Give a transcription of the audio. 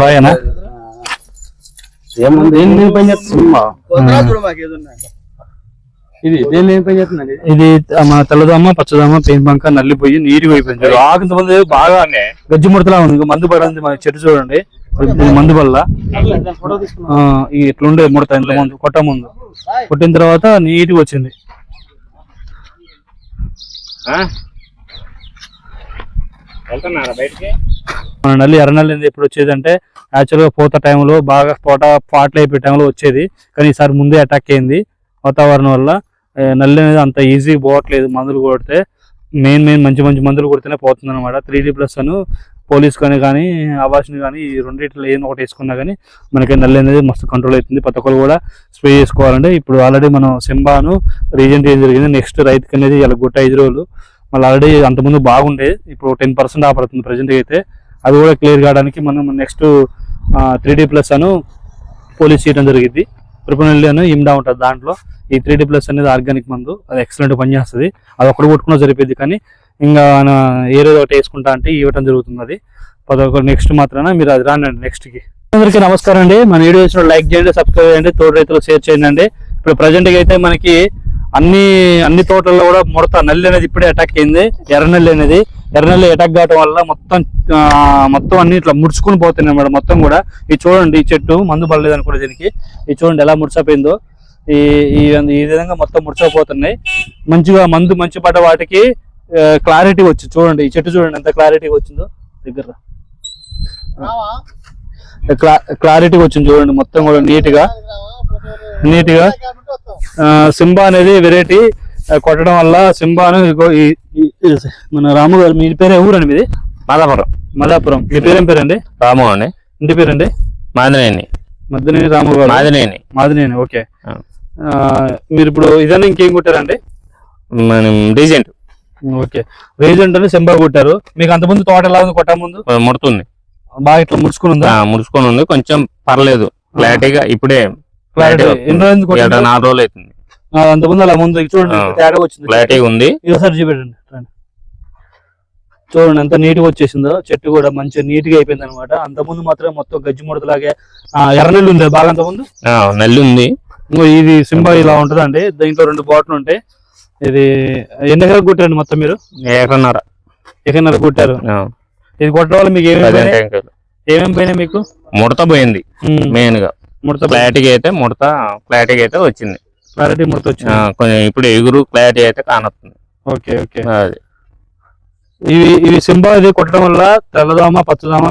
బాగానా? ఏముంది? ఏం నేను పని చేస్తున్నా ఇది దేని ఏం పని చేస్తుందండి ఇది మన తెల్లదమ్మ పచ్చదమ్మ పెయిన్ బంక నల్లిపోయి నీరు అయిపోయింది ఆకు ఇంతమంది బాగా గజ్జి ముడతలా ఉంది. ఇంకా మందు పడింది మన చెట్టు చూడండి. మందు వల్ల. ఇట్లుండే ముడత ఇంత ముందు కొట్ట ముందు. కొట్టిన తర్వాత నీట్గా వచ్చింది. వెళ్తున్నారా బయటికి? మన నల్లి ఎర్ర నల్లి ఎప్పుడు వచ్చేది అంటే యాక్చువల్గా పోత టైంలో బాగా పోట పాటలు అయిపోయే టైంలో వచ్చేది. కానీ ఈసారి ముందే అటాక్ అయింది. వాతావరణం వల్ల నల్లి అనేది అంత ఈజీ పోవట్లేదు మందులు కొడితే. మెయిన్ మెయిన్ మంచి మంచి మందులు కొడితేనే పోతుంది అనమాట త్రీ డీ ప్లస్ అను పోలీస్ కానీ కానీ ఆవాస్ని కానీ ఈ రెండింటిలో ఏదో ఒకటి వేసుకున్నా కానీ మనకి నల్లి అనేది మస్తు కంట్రోల్ అవుతుంది. ప్రతి ఒక్కరు కూడా స్ప్రే చేసుకోవాలంటే ఇప్పుడు ఆల్రెడీ మనం సింబాను రీజెంట్ ఏం జరిగింది నెక్స్ట్ రైతుకి అనేది ఇలా గుట్ట ఐదు రోజులు. మళ్ళీ ఆల్రెడీ అంతకుముందు బాగుండే ఇప్పుడు టెన్ పర్సెంట్ ఆపడుతుంది ప్రజెంట్ అయితే. అది కూడా క్లియర్ కావడానికి మనం నెక్స్ట్ త్రీ ప్లస్ అను పోలీస్ చేయడం జరిగింది. ప్రిపనల్ అని ఇమ్డా ఉంటుంది దాంట్లో. ఈ త్రీ డి ప్లస్ అనేది ఆర్గానిక్ మందు. అది ఎక్సలెంట్ పనిచేస్తుంది. అది ఒకటి కొట్టుకున్నా సరిపోద్ది కానీ ఇంకా ఏదో ఒకటి వేసుకుంటా అంటే ఇవ్వటం జరుగుతుంది అది. పదొకటి నెక్స్ట్ మాత్రమే మీరు అది రానండి నెక్స్ట్కి అందరికీ నమస్కారం అండి. మన వీడియో వచ్చిన లైక్ చేయండి సబ్స్క్రైబ్ చేయండి తోడు రైతులు షేర్ చేయండి అండి. ఇప్పుడు ప్రజెంట్గా అయితే మనకి అన్ని అన్ని తోటల్లో కూడా ముడత నల్లి అనేది ఇప్పుడే అటాక్ అయింది. ఎర్ర నల్లి అనేది. ఎర్ర నల్లి అటాక్ కావడం వల్ల మొత్తం మొత్తం అన్ని ఇట్లా ముడుచుకుని పోతున్నాయి అన్నమాట మొత్తం కూడా ఇది చూడండి ఈ చెట్టు మందు పడలేదు అనుకుంటే దీనికి. ఇది చూడండి ఎలా ముడిచిపోయిందో ఈ ఈ విధంగా మొత్తం ముడిచిపోతున్నాయి మంచిగా మందు మంచి పడ్డ వాటికి క్లారిటీ వచ్చి చూడండి ఈ చెట్టు చూడండి ఎంత క్లారిటీ వచ్చిందో. దగ్గర క్లారిటీ వచ్చింది చూడండి మొత్తం కూడా నీట్గా నీట్గా సింబా అనేది వెరైటీ కొట్టడం వల్ల సింబాను మన రాము గారు మీ పేరు ఊరండి మీది? మాదాపురం మల్లాపురం మీ పేరేం పేరండి? రాము అండి. ఇంటి పేరండి? మాదినేని. మద్దినేని రాము గారు. మాదినేని. మాదినేని ఓకే. మీరు ఇప్పుడు ఇదన్నా ఇంకేం కొట్టారండి? మనం డీజెంట్ ఓకే. రీజెంట్ అని సింబా కొట్టారు. మీకు అంతకుముందు తోట ఎలా ఉంది కొట్ట ముందు? ముడుతుంది. బాగా ఇట్లా ముడుచుకుని ఉందా? ముడుచుకొని ఉంది. కొంచెం పర్లేదు. క్లారిటీగా ఇప్పుడే క్లారిటీ ఎన్ని రోజులు నాలుగు రోజులు అవుతుంది. అంతకుముందు అలా ముందు చూడండి తేడా వచ్చింది. క్లారిటీగా ఉంది. ఒకసారి చూపెట్టండి. చూడండి ఎంత నీట్గా వచ్చేసిందో. చెట్టు కూడా మంచిగా నీట్గా అయిపోయింది అనమాట అంతకుముందు మాత్రం మొత్తం గజ్జి ముడతలాగే ఎర్రనెల్లు ఉంది బాగా అంతకుముందు? నల్లి ఉంది. ఇంకో ఇది సింబా ఇలా ఉంటదండి. దీంట్లో రెండు బాటిల్ ఉంటాయి. ఇది ఎన్ని ఎకరాలు కొట్టారండి మొత్తం మీరు? ఏకన్నర. ఎకరన్నర కొట్టారు. ఇది కొట్టడం వల్ల మీకు ఏమేమి. ఏమేమి పోయినాయి మీకు? ముడత పోయింది మెయిన్గా. ముడత క్లారిటీగా అయితే ముడత క్లారిటీగా అయితే వచ్చింది. క్లారిటీ ముడత వచ్చింది కొంచెం ఇప్పుడు ఎగురు క్లారిటీ అయితే కానొస్తుంది. Okay okay. అది. ఇవి ఇవి సింబా ఇది కొట్టడం వల్ల తెల్లదోమ పచ్చదోమ